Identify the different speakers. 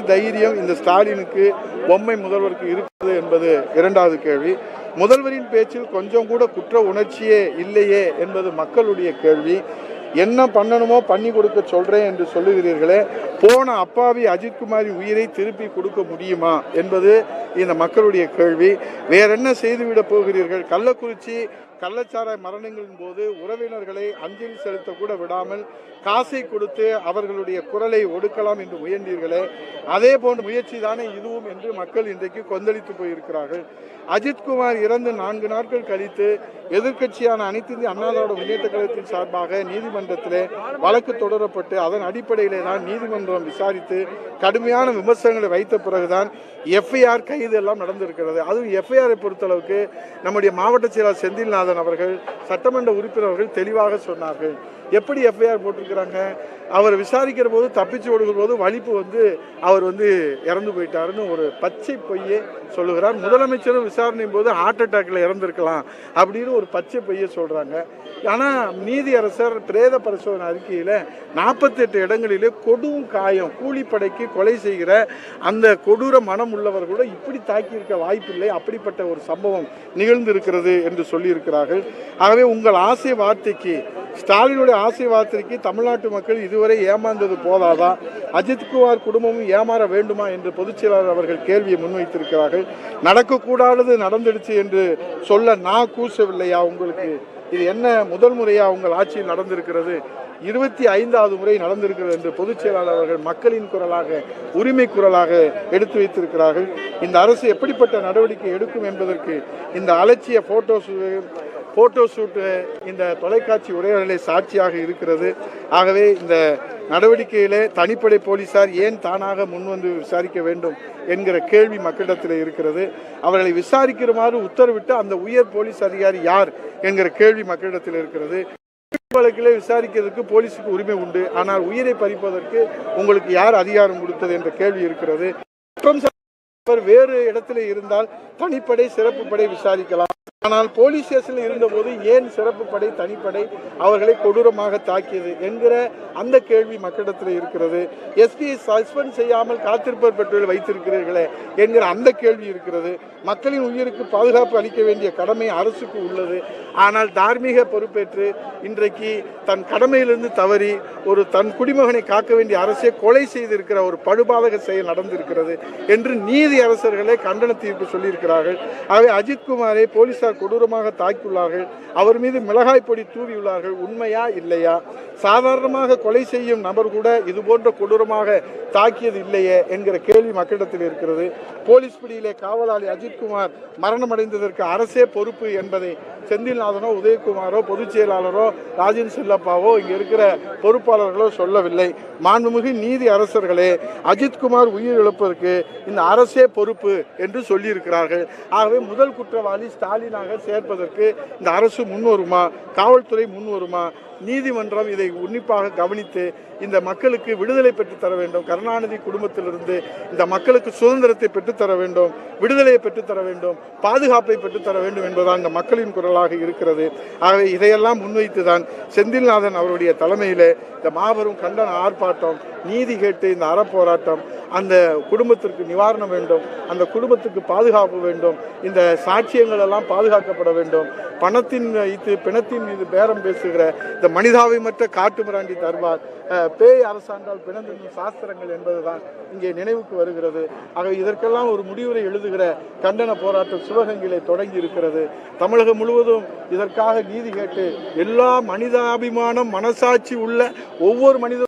Speaker 1: தைரியம் இந்த ஸ்டாலினுக்கு பொம்மை முதல்வருக்கு இருக்கிறது என்பது இரண்டாவது கேள்வி. முதல்வரின் பேச்சில் கொஞ்சம் கூட குற்ற உணர்ச்சியே இல்லையே என்பது மக்களுடைய கேள்வி. என்ன பண்ணணுமோ பண்ணி கொடுக்க சொல்றேன் என்று சொல்லுகிறீர்களே போன அப்பாவி அஜித்குமாரின் உயிரை திருப்பி கொடுக்க முடியுமா என்பது இந்த மக்களுடைய கேள்வி. வேற என்ன செய்துவிட போகிறீர்கள்? கள்ளக்குறிச்சி கள்ளச்சாராய மரணங்களின் போது உறவினர்களை அஞ்சலி செலுத்த கூட விடாமல் காசை கொடுத்து அவர்களுடைய குரலை ஒடுக்கலாம் என்று முயன்றீர்களே. அதே போன்ற முயற்சி தானே இதுவும் என்று மக்கள் இன்றைக்கு கொந்தளித்து போயிருக்கிறார்கள். அஜித்குமார் இறந்து நான்கு நாட்கள் கழித்து எதிர்க்கட்சியான அனைத்து இந்திய அண்ணா திராவிட முன்னேற்ற கழகத்தின் சார்பாக நீதிமன்றத்திலே வழக்கு தொடரப்பட்டு அதன் அடிப்படையிலே தான் நீதிமன்றம் விசாரித்து கடுமையான விமர்சனங்களை வைத்த பிறகுதான் எஃப்ஐஆர் கைது எல்லாம் நடந்திருக்கிறது. அதுவும் எஃப்ஐஆரை பொறுத்தளவுக்கு நம்முடைய மாவட்ட செயலாளர் செந்தில்நாதன் அவர்கள் சட்டமன்ற உறுப்பினர்கள் தெளிவாக சொன்னார்கள். எப்படி எஃப்ஐஆர் போட்டிருக்கிறாங்க? அவர் விசாரிக்கிற போது தப்பிச்சு ஓடுகிற போது வலிப்பு வந்து அவர் வந்து இறந்து போயிட்டாருன்னு ஒரு பச்சை பொய்யே சொல்லுகிறார். முதலமைச்சரும் விசாரணையும் போது ஹார்ட் அட்டாக்ல இறந்திருக்கலாம் அப்படின்னு ஒரு பச்சை பொய்யை சொல்றாங்க. ஆனால் நீதியரசர் பிரேத பரிசோதனை அறிக்கையில் நாற்பத்தெட்டு இடங்களிலே கொடும் காயம் கூலிப்படைக்கு கொலை செய்கிற அந்த கொடூர மனம் உள்ளவர் கூட இப்படி தாக்கியிருக்க வாய்ப்பில்லை. அப்படிப்பட்ட ஒரு சம்பவம் நிகழ்ந்திருக்கிறது என்று சொல்லியிருக்கிறார். சொல்லியிருக்கிறார்கள் ஆகவே உங்கள் ஆசை வார்த்தைக்கு ஸ்டாலினுடைய ஆசை வார்த்தைக்கு தமிழ்நாட்டு மக்கள் இதுவரை ஏமாந்தது போதாதா? அஜித்குமார் குடும்பமும் ஏமாற வேண்டுமா என்று பொதுச்செயலாளர் அவர்கள் கேள்வியை முன்வைத்திருக்கிறார்கள். நடக்கக்கூடாதது நடந்துடுச்சு என்று சொல்ல நான் கூசவில்லையா உங்களுக்கு? இது என்ன முதல் முறையாக உங்கள் ஆட்சியில் நடந்திருக்கிறது? இருபத்தி ஐந்தாவது முறை நடந்திருக்கிறது என்று பொதுச் செயலாளர் அவர்கள் மக்களின் குரலாக உரிமை குரலாக எடுத்து வைத்திருக்கிறார்கள். இந்த அரசு எப்படிப்பட்ட நடவடிக்கை எடுக்கும் என்பதற்கு இந்த அலட்சிய போட்டோஸ் ஃபோட்டோ ஷூட்டு இந்த தொலைக்காட்சி உரையாடலை சாட்சியாக இருக்கிறது. ஆகவே இந்த நடவடிக்கையிலே தனிப்படை போலீசார் ஏன் தானாக முன்வந்து விசாரிக்க வேண்டும் என்கிற கேள்வி மக்களிடத்தில் இருக்கிறது. அவர்களை விசாரிக்கிறமாறு உத்தரவிட்டு அந்த உயர் போலீஸ் அதிகாரி யார் என்கிற கேள்வி மக்களிடத்தில் இருக்கிறது. வழக்கிலே விசாரிக்கிறதுக்கு போலீஸுக்கு உரிமை உண்டு. ஆனால் உயிரை பறிப்பதற்கு உங்களுக்கு யார் அதிகாரம் கொடுத்தது என்ற கேள்வி இருக்கிறது. குற்றம் வேறு இடத்துல இருந்தால் தனிப்படை சிறப்பு படை விசாரிக்கலாம். ஆனால் போலீஸ் ஸ்டேஷனில் இருந்தபோது ஏன் சிறப்பு படை தனிப்படை அவர்களை கொடூரமாக தாக்கியது என்கிற அந்த கேள்வி மக்களிடத்தில் இருக்கிறது. எஸ்பியை சஸ்பெண்ட் செய்யாமல் காத்திருப்பர் பெற்றோர்கள் வைத்திருக்கிறீர்களே என்கிற அந்த கேள்வி இருக்கிறது. மக்களின் உயிருக்கு பாதுகாப்பு அளிக்க வேண்டிய கடமை அரசுக்கு உள்ளது. ஆனால் தார்மீக பொறுப்பேற்று இன்றைக்கு தன் கடமையிலிருந்து தவறி ஒரு தன் குடிமகனை காக்க வேண்டிய அரசே கொலை செய்திருக்கிற ஒரு படுபாதக செயல் நடந்திருக்கிறது என்று நீதி அரசர்களே கண்டன தீர்ப்பு சொல்லியிருக்கிறார்கள். ஆகவே அஜித்குமாரை போலீசார் கொடூரமாக தாக்கியுள்ளார்கள். அவர் மீது மிளகாய் பொடி தூவியுள்ளார்கள். உண்மையா இல்லையா? சாதாரணமாக கொலை செய்யும் நபர் கூட இது போன்ற கொடூரமாக தாக்கியது இல்லையே என்கிற கேள்வி மக்களிடத்தில் இருக்கிறது. போலீஸ் பிடியிலே காவலாளி அஜித்குமார் மரணமடைந்ததற்கு அரசே பொறுப்பு என்பதை செந்தில்நாதனோ உதயகுமாரோ பொதுச் செயலாளரோ ராஜன் செல்லப்பாவோ இங்கே இருக்கிற பொறுப்பாளர்களோ சொல்லவில்லை. மாண்புமிகு நீதி அரசர்களே அஜித்குமார் உயிரிழப்பதற்கு இந்த அரசே பொறுப்பு என்று சொல்லியிருக்கிறார்கள். ஆகவே முதல் குற்றவாளி ஸ்டாலினாக சேர்ப்பதற்கு இந்த அரசு முன்வருமா? காவல்துறை முன்வருமா? நீதிமன்றம் இதை உன்னிப்பாக கவனித்து இந்த மக்களுக்கு விடுதலை பெற்றுத்தர தர வேண்டும் கருணாநிதி குடும்பத்திலிருந்து இந்த மக்களுக்கு சுதந்திரத்தை பெற்றுத்தர வேண்டும் விடுதலையை பெற்றுத்தர வேண்டும் பாதுகாப்பை பெற்றுத்தர வேண்டும் என்பதுதான் இந்த மக்களின் குரலாக இருக்கிறது. ஆகவே இதையெல்லாம் முன்வைத்து தான் செந்தில்நாதன் அவருடைய தலைமையிலே இந்த மாபெரும் கண்டன ஆர்ப்பாட்டம் நீதி கேட்டு இந்த அறப்போராட்டம் அந்த குடும்பத்திற்கு நிவாரணம் வேண்டும் அந்த குடும்பத்துக்கு பாதுகாப்பு வேண்டும் இந்த சாட்சியங்கள் எல்லாம் பாதுகாக்கப்பட வேண்டும். பணத்தின் இது பிணத்தின் மீது பேரம் பேசுகிற இந்த மனிதாபிமற்ற காட்டு மிராண்டி தருவார் பேய் அரசாண்டால் பிணந்தின் சாஸ்திரங்கள் என்பதுதான் இங்கே நினைவுக்கு வருகிறது. ஆக இதற்கெல்லாம் ஒரு முடிவுரை எழுதுகிற கண்டன போராட்டம் சிவகங்கையிலே தொடங்கி இருக்கிறது தமிழகம் முழுவதும் இதற்காக நீதி கேட்டு எல்லா மனிதாபிமானம் மனசாட்சி உள்ள ஒவ்வொரு மனித